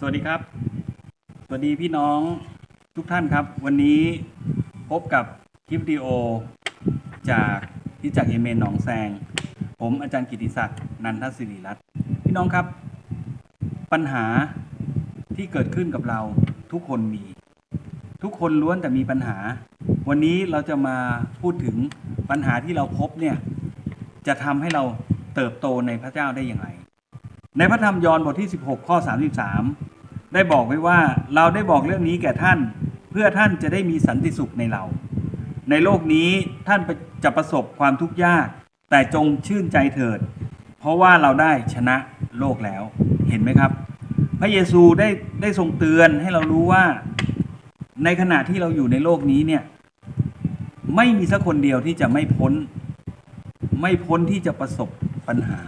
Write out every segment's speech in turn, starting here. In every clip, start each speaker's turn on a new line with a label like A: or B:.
A: สวัสดีครับ สวัสดีพี่น้องทุกท่านครับ วันนี้พบกับคลิปวิดีโอ จากที่จากเอเมนหนองแซง ผมอาจารย์กิติศักดิ์นันทศิริรัตน์พี่น้องครับ ปัญหาที่เกิดขึ้นกับเราทุกคนมี ทุกคนล้วนแต่มีปัญหา วันนี้เราจะมาพูดถึงปัญหาที่เราพบเนี่ย จะทำให้เราเติบโตในพระเจ้าได้อย่างไรในพระธรรมยอห์นบทที่ 16 ข้อ 33 ได้บอกไว้ว่าเราได้บอกเรื่องนี้แก่ท่าน เพื่อท่านจะได้มีสันติสุขในเรา ในโลกนี้ท่านจะประสบความทุกข์ยาก แต่จงชื่นใจเถิด เพราะว่าเราได้ชนะโลกแล้วเห็นไหมครับ พระเยซูได้ได้ทรงเตือนให้เรารู้ว่า ในขณะที่เราอยู่ในโลกนี้เนี่ยไม่มีสักคนเดียวที่จะไม่พ้น ไม่พ้นที่จะประสบปัญหา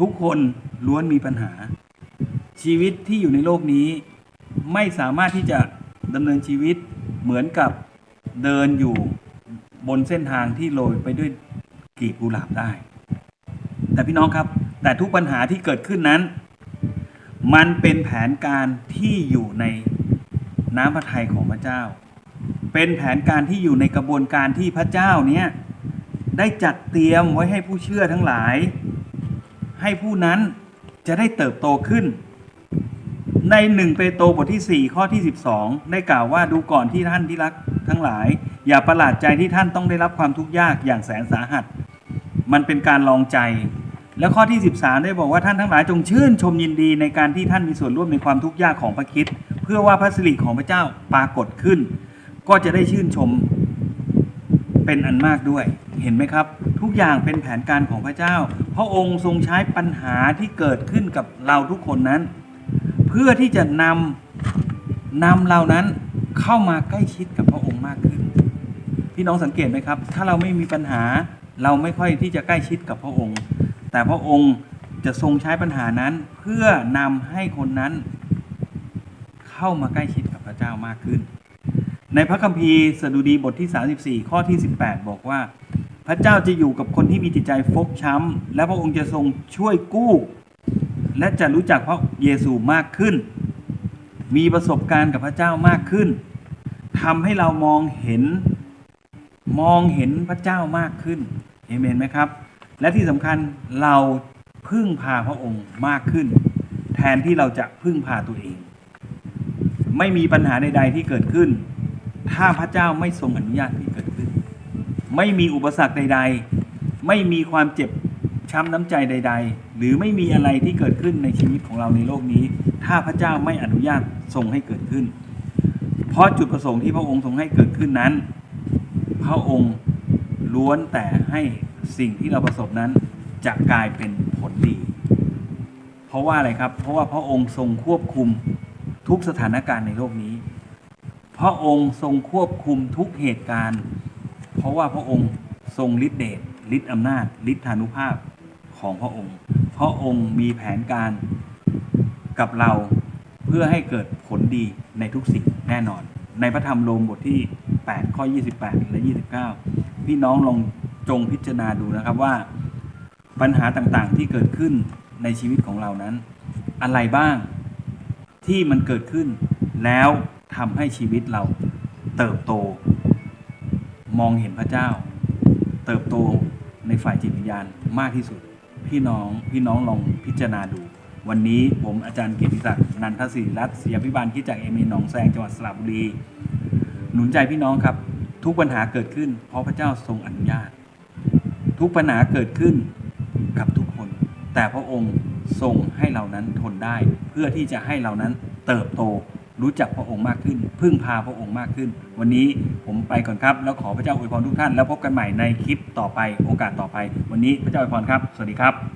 A: ทุกคนล้วนมีปัญหา ชีวิตที่อยู่ในโลกนี้ไม่สามารถที่จะดำเนินชีวิตเหมือนกับเดินอยู่บนเส้นทางที่โรยไปด้วยกลีบกุหลาบได้ แต่พี่น้องครับ แต่ทุกปัญหาที่เกิดขึ้นนั้น มันเป็นแผนการที่อยู่ในน้ำพระทัยของพระเจ้า เป็นแผนการที่อยู่ในกระบวนการที่พระเจ้าเนี่ยได้จัดเตรียมไว้ให้ผู้เชื่อทั้งหลาย ให้ผู้นั้นจะได้เติบโตขึ้น ในหนึ่งเปโตรบทที่ 4 ข้อที่ 12 ได้กล่าวว่าดูก่อนที่ท่านที่รักทั้งหลาย อย่าประหลาดใจที่ท่านต้องได้รับความทุกข์ยากอย่างแสนสาหัส มันเป็นการลองใจ แล้วข้อที่ 13 ได้บอกว่าท่านทั้งหลายจงชื่นชมยินดีในการที่ท่านมีส่วนร่วมในความทุกข์ยากของพระคิดเพื่อว่าพระสิริของพระเจ้าปรากฏขึ้น ก็จะได้ชื่นชมเป็นอันมากด้วย เห็นไหมครับ ทุกอย่างเป็นแผนการของพระเจ้า พระองค์ทรงใช้ปัญหาที่เกิดขึ้นกับเราทุกคนนั้น เพื่อที่จะนำนำเรานั้นเข้ามาใกล้ชิดกับพระองค์มากขึ้น พี่น้องสังเกตไหมครับ ถ้าเราไม่มีปัญหาเราไม่ค่อยที่จะใกล้ชิดกับพระองค์ แต่พระองค์จะทรงใช้ปัญหานั้นเพื่อนำให้คนนั้น เข้ามาใกล้ชิดกับพระเจ้ามากขึ้น ในพระคัมภีร์สดุดีบทที่ 34 ข้อที่ 18 บอกว่า พระเจ้าจะอยู่กับคนที่มีจิตใจฟกช้ำ และพระองค์จะทรงช่วยกู้ และจะรู้จักพระเยซูมากขึ้น มีประสบการณ์กับพระเจ้ามากขึ้นทำให้เรามองเห็นมองเห็นพระเจ้ามากขึ้นเอเมนไหมครับ และที่สำคัญเราพึ่งพาพระองค์มากขึ้น แทนที่เราจะพึ่งพาตัวเอง ไม่มีปัญหาใด ๆ ที่เกิดขึ้น ถ้าพระเจ้าไม่ทรงอนุญาตให้เกิดขึ้น ไม่มีอุปสรรคใด ๆ ไม่มีความเจ็บ ช้ำน้ำใจใด ๆ หรือไม่มีอะไรที่เกิดขึ้นในชีวิตของเราในโลกนี้ ถ้าพระเจ้าไม่อนุญาตทรงให้เกิดขึ้น เพราะจุดประสงค์ที่พระองค์ทรงให้เกิดขึ้นนั้น พระองค์ล้วนแต่ให้สิ่งที่เราประสบนั้นจะกลายเป็นผลดี เพราะว่าอะไรครับ เพราะว่าพระองค์ทรงควบคุมทุกสถานการณ์ในโลกนี้ พระองค์ทรงควบคุมทุกเหตุการณ์ เพราะว่าพระองค์ทรงฤทธิเดชฤทธิอำนาจฤทธานุภาพ ของพระองค์ พระองค์มีแผนการกับเราเพื่อให้เกิดผลดีในทุกสิ่งแน่นอน ในพระธรรมโรมบทที่ 8 ข้อ 28 และ 29 พี่น้องลองจงพิจารณาดูนะครับว่า ปัญหาต่างๆที่เกิดขึ้นในชีวิตของเรานั้น อะไรบ้างที่มันเกิดขึ้น แล้วทำให้ชีวิตเราเติบโต มองเห็นพระเจ้า เติบโตในฝ่ายจิตวิญญาณมากที่สุด พี่น้องพี่น้องลองพิจารณาดู วันนี้ผมอาจารย์เกียรติศักดิ์นันทศิริรัตน์เสียพิบาลคิดจากเอเมนหนองแซงจังหวัดสระบุรีหนุนใจพี่น้องครับ ทุกปัญหาเกิดขึ้น เพราะพระเจ้าทรงอนุญาต ทุกปัญหาเกิดขึ้นกับทุกคน แต่พระองค์ทรงให้เรานั้นทนได้ เพื่อที่จะให้เรานั้นเติบโต รู้จักพระองค์มากขึ้น พึ่งพาพระองค์มากขึ้น วันนี้ผมไปก่อนครับ แล้วขอพระเจ้าอวยพรทุกท่าน แล้วพบกันใหม่ในคลิปต่อไปโอกาสต่อไป วันนี้พระเจ้าอวยพรครับ สวัสดีครับ